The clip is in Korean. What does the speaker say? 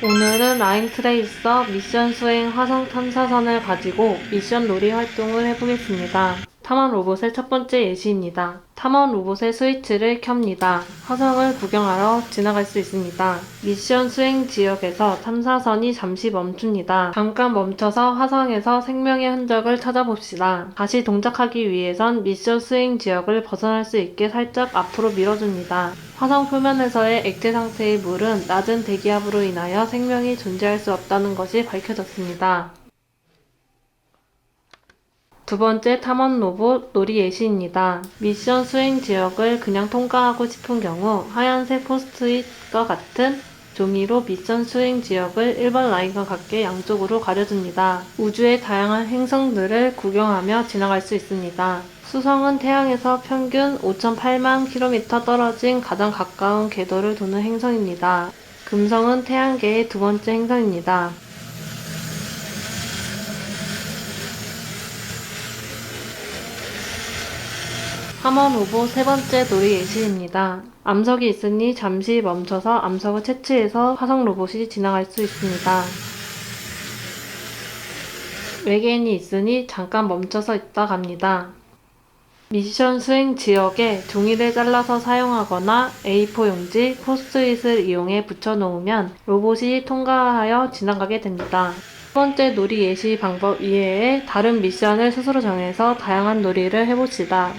오늘은 라인 트레이서 미션 수행 화성 탐사선을 가지고 미션 놀이 활동을 해보겠습니다. 탐험 로봇의 첫 번째 예시입니다. 탐험 로봇의 스위치를 켭니다. 화성을 구경하러 지나갈 수 있습니다. 미션 수행 지역에서 탐사선이 잠시 멈춥니다. 잠깐 멈춰서 화성에서 생명의 흔적을 찾아봅시다. 다시 동작하기 위해선 미션 수행 지역을 벗어날 수 있게 살짝 앞으로 밀어줍니다. 화성 표면에서의 액체 상태의 물은 낮은 대기압으로 인하여 생명이 존재할 수 없다는 것이 밝혀졌습니다. 두 번째 탐험 로봇 놀이 예시입니다. 미션 수행 지역을 그냥 통과하고 싶은 경우 하얀색 포스트잇과 같은 종이로 미션 수행 지역을 1번 라인과 같게 양쪽으로 가려줍니다. 우주의 다양한 행성들을 구경하며 지나갈 수 있습니다. 수성은 태양에서 평균 5,008만 km 떨어진 가장 가까운 궤도를 도는 행성입니다. 금성은 태양계의 두 번째 행성입니다. 함원 후보 세 번째 놀이 예시입니다. 암석이 있으니 잠시 멈춰서 암석을 채취해서 화성 로봇이 지나갈 수 있습니다. 외계인이 있으니 잠깐 멈춰서 있다 갑니다. 미션 수행 지역에 종이를 잘라서 사용하거나 A4 용지, 포스트잇을 이용해 붙여놓으면 로봇이 통과하여 지나가게 됩니다. 첫 번째 놀이 예시 방법 이외에 다른 미션을 스스로 정해서 다양한 놀이를 해봅시다.